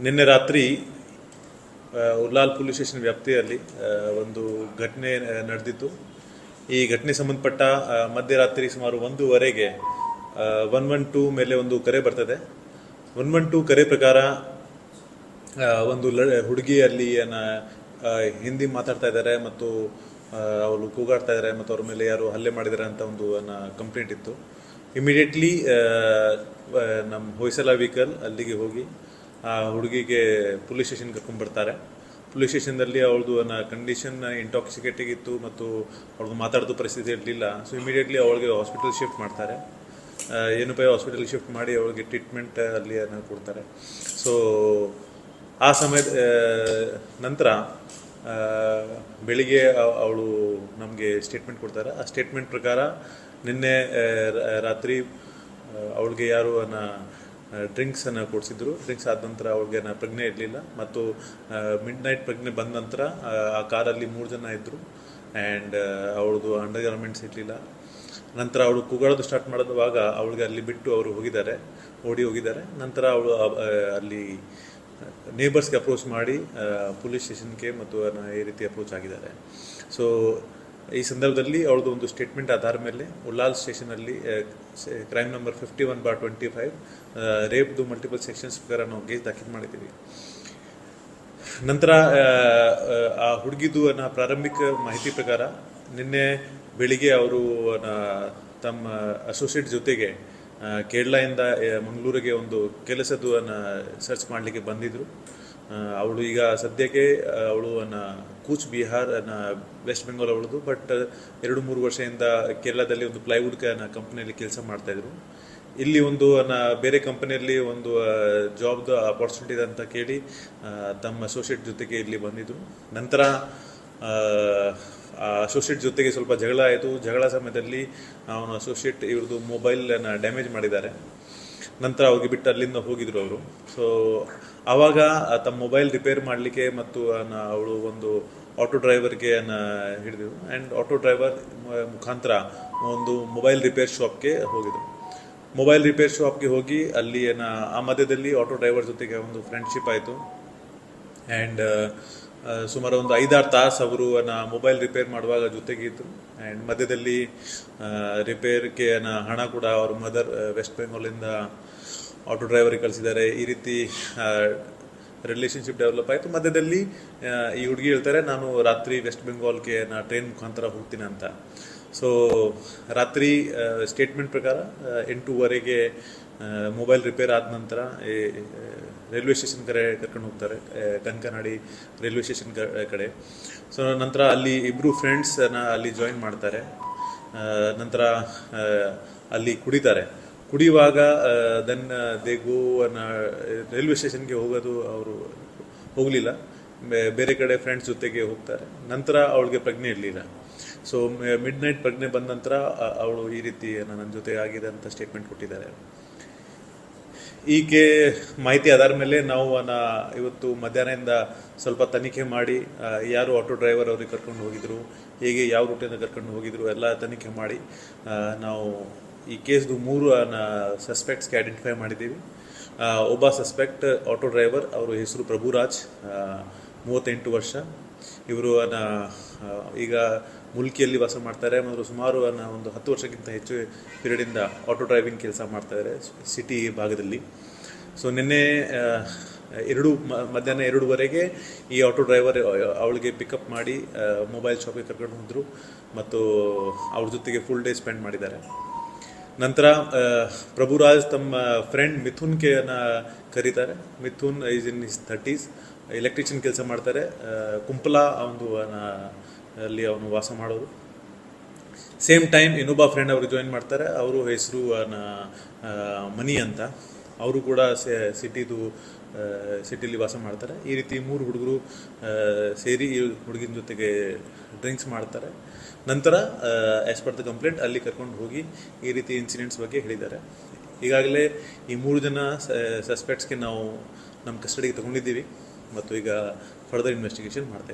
ನಿನ್ನೆ ರಾತ್ರಿ ಉರ್ಲಾಲ್ police station ವ್ಯಾಪ್ತಿಯಲ್ಲಿ ಒಂದು ಘಟನೆ ನಡೆದಿತ್ತು. ಈ ಘಟನೆ ಸಂಬಂಧಪಟ್ಟ ಮಧ್ಯರಾತ್ರಿ ಸುಮಾರು ಒಂದೂವರೆಗೆ ಒನ್ ಒನ್ ಟೂ ಮೇಲೆ ಒಂದು ಕರೆ ಬರ್ತದೆ. ಒನ್ ಒನ್ ಟೂ ಕರೆ ಪ್ರಕಾರ ಒಂದು ಲ ಹುಡುಗಿ ಅಲ್ಲಿ ಏನ ಹಿಂದಿ ಮಾತಾಡ್ತಾ ಇದ್ದಾರೆ ಮತ್ತು ಅವಳು ಕೂಗಾಡ್ತಾ ಇದ್ದಾರೆ ಮತ್ತು ಅವ್ರ ಮೇಲೆ ಯಾರು ಹಲ್ಲೆ ಮಾಡಿದ್ದಾರೆ ಅಂತ ಒಂದು ಕಂಪ್ಲೇಂಟ್ ಇತ್ತು. ಇಮಿಡಿಯೇಟ್ಲಿ ನಮ್ಮ ಹೊಯ್ಸಲ ವೆಹಿಕಲ್ ಅಲ್ಲಿಗೆ ಹೋಗಿ ಆ ಹುಡುಗಿಗೆ ಪೊಲೀಸ್ ಸ್ಟೇಷನ್ ಕರ್ಕೊಂಡ್ಬರ್ತಾರೆ ಪೊಲೀಸ್ ಸ್ಟೇಷನ್ದಲ್ಲಿ ಅವಳದು ಕಂಡೀಷನ್ ಇಂಟಾಕ್ಸಿಕೇಟಿಂಗ್ ಇತ್ತು ಮತ್ತು ಅವ್ರದ್ದು ಮಾತಾಡೋದು ಪರಿಸ್ಥಿತಿ ಇರಲಿಲ್ಲ. ಸೊ ಇಮಿಡಿಯೇಟ್ಲಿ ಅವಳಿಗೆ ಹಾಸ್ಪಿಟಲ್ ಶಿಫ್ಟ್ ಮಾಡ್ತಾರೆ. ಏನು ಪೈ ಹಾಸ್ಪಿಟಲ್ ಶಿಫ್ಟ್ ಮಾಡಿ ಅವಳಿಗೆ ಟ್ರೀಟ್ಮೆಂಟ್ ಅಲ್ಲಿ ಅನ್ನ ಕೊಡ್ತಾರೆ. ಸೊ ಆ ಸಮಯದ ನಂತರ ಬೆಳಿಗ್ಗೆ ಅವಳು ನಮಗೆ ಸ್ಟೇಟ್ಮೆಂಟ್ ಕೊಡ್ತಾರೆ. ಆ ಸ್ಟೇಟ್ಮೆಂಟ್ ಪ್ರಕಾರ ನಿನ್ನೆ ರಾತ್ರಿ ಅವಳಿಗೆ ಯಾರು ಅನ್ನ ಡ್ರಿಂಕ್ಸ್ ಅನ್ನ ಕೊಡಿಸಿದ್ರು. ಡ್ರಿಂಕ್ಸ್ ಆದ ನಂತರ ಅವ್ರಿಗೆ ನಾನು ಪ್ರಜ್ಞೆ ಇರಲಿಲ್ಲ. ಮತ್ತು ಮಿಡ್ ನೈಟ್ ಪ್ರಜ್ಞೆ ಬಂದ ನಂತರ ಆ, ಕಾರಲ್ಲಿ ಮೂರು ಜನ ಇದ್ದರು ಆ್ಯಂಡ್ ಅವಳದು ಅಂಡರ್ಗಾರ್ಮೆಂಟ್ಸ್ ಇರಲಿಲ್ಲ. ನಂತರ ಅವಳು ಕೂಗಾಡೋದು ಸ್ಟಾರ್ಟ್ ಮಾಡಿದಾಗ ಅವಳಿಗೆ ಅಲ್ಲಿ ಬಿಟ್ಟು ಅವರು ಹೋಗಿದ್ದಾರೆ. ಓಡಿ ಹೋಗಿದ್ದಾರೆ. ನಂತರ ಅವಳು ಅಲ್ಲಿ ನೇಬರ್ಸ್ಗೆ ಅಪ್ರೋಚ್ ಮಾಡಿ ಪೊಲೀಸ್ ಸ್ಟೇಷನ್ಗೆ ಮತ್ತು ಈ ರೀತಿ ಅಪ್ರೋಚ್ ಆಗಿದ್ದಾರೆ. ಸೊ ಈ ಸಂದರ್ಭದಲ್ಲಿ ಅವಳದು ಒಂದು ಸ್ಟೇಟ್ಮೆಂಟ್ ಆಧಾರ ಮೇಲೆ Ullal ಸ್ಟೇಷನಲ್ಲಿ crime number fifty one bar twenty five ರೇಪ್ದು multiple sections ಪ್ರಕಾರ ನಾವು ಕೇಸ್ ದಾಖಲು ಮಾಡಿದ್ದೀವಿ. ನಂತರ ಆ, ಹುಡುಗಿದು ಅನ್ನ ಪ್ರಾರಂಭಿಕ ಮಾಹಿತಿ ಪ್ರಕಾರ ನಿನ್ನೆ ಬೆಳಿಗ್ಗೆ ಅವರು ತಮ್ಮ ಅಸೋಸಿಯೇಟ್ ಜೊತೆಗೆ ಕೇರಳದಿಂದ ಮಂಗಳೂರಿಗೆ ಒಂದು ಕೆಲಸದ್ದು ಸರ್ಚ್ ಮಾಡಲಿಕ್ಕೆ ಬಂದಿದ್ರು. ಆ, ಅವಳು ಈಗ ಸದ್ಯಕ್ಕೆ ಅವಳು ನನ್ನ ಕೂಚ್ ಬಿಹಾರ್ ವೆಸ್ಟ್ ಬೆಂಗಾಲ್ ಅವಳದು ಬಟ್ ಎರಡು ಮೂರು ವರ್ಷದಿಂದ ಕೇರಳದಲ್ಲಿ ಒಂದು ಪ್ಲೈವುಡ್ ಕಂಪ್ನಿಯಲ್ಲಿ ಕೆಲಸ ಮಾಡ್ತಾ ಇದ್ರು. ಇಲ್ಲಿ ಒಂದು ನನ್ನ ಬೇರೆ ಕಂಪನಿಯಲ್ಲಿ ಒಂದು ಜಾಬ್ದು ಅಪಾರ್ಚುನಿಟಿ ಇದೆ ಅಂತ ಕೇಳಿ ತಮ್ಮ ಅಸೋಸಿಯೇಟ್ ಜೊತೆಗೆ ಇಲ್ಲಿ ಬಂದಿದ್ರು ನಂತರ ಅಸೋಸಿಯೇಟ್ ಜೊತೆಗೆ ಸ್ವಲ್ಪ ಜಗಳ ಆಯಿತು. ಜಗಳ ಸಮಯದಲ್ಲಿ ಅವನ ಅಸೋಸಿಯೇಟ್ ಇವ್ರದ್ದು ಮೊಬೈಲನ್ನು ಡ್ಯಾಮೇಜ್ ಮಾಡಿದ್ದಾರೆ. ನಂತರ ಅವ್ರಿಗೆ ಬಿಟ್ಟು ಅಲ್ಲಿಂದ ಹೋಗಿದ್ರು ಅವರು. ಸೊ ಆವಾಗ ತಮ್ಮ ಮೊಬೈಲ್ ರಿಪೇರ್ ಮಾಡಲಿಕ್ಕೆ ಮತ್ತು ಅವಳು ಒಂದು ಆಟೋ ಡ್ರೈವರ್ಗೆ ಹಿಡಿದ್ರು ಆ್ಯಂಡ್ ಆಟೋ ಡ್ರೈವರ್ ಮುಖಾಂತರ ಒಂದು ಮೊಬೈಲ್ ರಿಪೇರ್ ಶಾಪ್ಗೆ ಹೋಗಿದ್ರು. ಮೊಬೈಲ್ ರಿಪೇರ್ ಶಾಪ್ಗೆ ಹೋಗಿ, ಅಲ್ಲಿ ಏನ ಆ ಮಧ್ಯದಲ್ಲಿ ಆಟೋ ಡ್ರೈವರ್ ಜೊತೆಗೆ ಒಂದು ಫ್ರೆಂಡ್ಶಿಪ್ ಆಯಿತು. ಆ್ಯಂಡ್ ಸುಮಾರು ಒಂದು ಐದಾರು ತಾಸು ಅವರು ಮೊಬೈಲ್ ರಿಪೇರ್ ಮಾಡುವಾಗ ಜೊತೆಗೆ ಇದ್ರು. ಆ್ಯಂಡ್ ಮಧ್ಯದಲ್ಲಿ ರಿಪೇರ್ಗೆ ಹಣ ಕೂಡ ಅವ್ರ ಮದರ್ ವೆಸ್ಟ್ ಬೆಂಗಾಲಿಂದ ಆಟೋ ಡ್ರೈವರಿಗೆ ಕಳಿಸಿದ್ದಾರೆ. ಈ ರೀತಿ ರಿಲೇಷನ್ಶಿಪ್ ಡೆವಲಪ್ ಆಯಿತು. ಮಧ್ಯದಲ್ಲಿ ಈ ಹುಡುಗಿ ಹೇಳ್ತಾರೆ, ನಾನು ರಾತ್ರಿ ವೆಸ್ಟ್ ಬೆಂಗಾಲ್ಗೆ ನಾ ಟ್ರೈನ್ ಮುಖಾಂತರ ಹೋಗ್ತೀನಿ ಅಂತ. ಸೊ ರಾತ್ರಿ ಸ್ಟೇಟ್ಮೆಂಟ್ ಪ್ರಕಾರ ಎಂಟೂವರೆಗೆ ಮೊಬೈಲ್ ರಿಪೇರ್ ಆದ ನಂತರ ರೈಲ್ವೆ ಸ್ಟೇಷನ್ ಕಡೆ ಕರ್ಕೊಂಡು ಹೋಗ್ತಾರೆ ಕಂಕನಾಡಿ ರೈಲ್ವೆ ಸ್ಟೇಷನ್ ಕಡೆ. ಸೊ ನಂತರ ಅಲ್ಲಿ ಇಬ್ಬರು ಫ್ರೆಂಡ್ಸನ್ನ ಅಲ್ಲಿ ಜಾಯಿನ್ ಮಾಡ್ತಾರೆ. ನಂತರ ಅಲ್ಲಿ ಕುಡಿತಾರೆ. ಕುಡಿಯುವಾಗ ದೆನ್ ದೇ ಗೋ ರೈಲ್ವೆ ಸ್ಟೇಷನ್ಗೆ ಹೋಗೋದು ಅವರು ಹೋಗಲಿಲ್ಲ. ಬೇರೆ ಕಡೆ ಫ್ರೆಂಡ್ಸ್ ಜೊತೆಗೆ ಹೋಗ್ತಾರೆ. ನಂತರ ಅವಳಿಗೆ ಪ್ರಜ್ಞೆ ಇರಲಿಲ್ಲ. ಸೊ ಮಿಡ್ ನೈಟ್ ಪ್ರಜ್ಞೆ ಬಂದ ನಂತರ ಅವಳು ಈ ರೀತಿ ನನ್ನ ಜೊತೆ ಆಗಿದೆ ಅಂತ ಸ್ಟೇಟ್ಮೆಂಟ್ ಕೊಟ್ಟಿದ್ದಾರೆ. ಈಕೆ ಮಾಹಿತಿ ಆಧಾರ ಮೇಲೆ ನಾವು ಇವತ್ತು ಮಧ್ಯಾಹ್ನದಿಂದ ಸ್ವಲ್ಪ ತನಿಖೆ ಮಾಡಿ ಯಾರು ಆಟೋ ಡ್ರೈವರ್ ಅವ್ರಿಗೆ ಕರ್ಕೊಂಡು ಹೋಗಿದ್ರು, ಹೇಗೆ, ಯಾವ ರೂಟಿಂದ ಕರ್ಕೊಂಡು ಹೋಗಿದ್ರು, ಎಲ್ಲ ತನಿಖೆ ಮಾಡಿ ನಾವು ಈ ಕೇಸ್ದು ಮೂರು ಸಸ್ಪೆಕ್ಟ್ಸ್ಗೆ ಐಡೆಂಟಿಫೈ ಮಾಡಿದ್ದೀವಿ. ಒಬ್ಬ ಸಸ್ಪೆಕ್ಟ್ ಆಟೋ ಡ್ರೈವರ್ ಅವರ ಹೆಸರು ಪ್ರಭುರಾಜ್ ಮೂವತ್ತೆಂಟು ವರ್ಷ. ಇವರು ಈಗ ಮುಲ್ಕಿಯಲ್ಲಿ ವಾಸ ಮಾಡ್ತಾರೆ. ಮತ್ತು ಸುಮಾರು ಒಂದು ಹತ್ತು ವರ್ಷಕ್ಕಿಂತ ಹೆಚ್ಚು ಪೀರಿಯಡಿಂದ ಆಟೋ ಡ್ರೈವಿಂಗ್ ಕೆಲಸ ಮಾಡ್ತಾಯಿದ್ದಾರೆ ಸಿಟಿ ಭಾಗದಲ್ಲಿ. ಸೊ ನಿನ್ನೆ ಎರಡು ಮಧ್ಯಾಹ್ನ ಎರಡೂವರೆಗೆ ಈ ಆಟೋ ಡ್ರೈವರ್ ಅವಳಿಗೆ ಪಿಕಪ್ ಮಾಡಿ ಮೊಬೈಲ್ ಶಾಪಿಗೆ ಕರ್ಕೊಂಡು ಹೋದರು. ಮತ್ತು, ಅವ್ರ ಜೊತೆಗೆ ಫುಲ್ ಡೇ ಸ್ಪೆಂಡ್ ಮಾಡಿದ್ದಾರೆ. ನಂತರ ಪ್ರಭುರಾಜ್ ತಮ್ಮ ಫ್ರೆಂಡ್ ಮಿಥುನ್ ಕೆ ಅನ್ನ ಕರೀತಾರೆ. Mithun is in is thirties electrician ಕೆಲಸ ಮಾಡ್ತಾರೆ. ಕುಂಪ್ಲಾ ಒಂದು ಅಲ್ಲಿ ಅವನು ವಾಸ ಮಾಡೋದು. ಸೇಮ್ ಟೈಮ್ ಇನ್ನೊಬ್ಬ ಫ್ರೆಂಡ್ ಅವರು ಜಾಯಿನ್ ಮಾಡ್ತಾರೆ. ಅವರು ಹೆಸರು ಮನಿ ಅಂತ. ಅವರು ಕೂಡ ಸಿಟಿದು ಸಿಟಿಲಿ ವಾಸ ಮಾಡ್ತಾರೆ. ಈ ರೀತಿ ಮೂರು ಹುಡುಗರು ಸೇರಿ ಹುಡುಗಿನ ಜೊತೆಗೆ ಡ್ರಿಂಕ್ಸ್ ಮಾಡ್ತಾರೆ. ನಂತರ ಆ್ಯಸ್ ಪರ್ ದ ಕಂಪ್ಲೇಂಟ್ ಅಲ್ಲಿ ಕರ್ಕೊಂಡು ಹೋಗಿ ಈ ರೀತಿ ಇನ್ಸಿಡೆಂಟ್ಸ್ ಬಗ್ಗೆ ಹೇಳಿದ್ದಾರೆ. ಈಗಾಗಲೇ ಈ ಮೂರು ಜನ ಸಸ್ಪೆಕ್ಟ್ಸ್ಗೆ ನಾವು ನಮ್ಮ ಕಸ್ಟಡಿಗೆ ತಗೊಂಡಿದ್ದೀವಿ. ಮತ್ತು ಈಗ ಫರ್ದರ್ ಇನ್ವೆಸ್ಟಿಗೇಷನ್ ಮಾಡ್ತಾ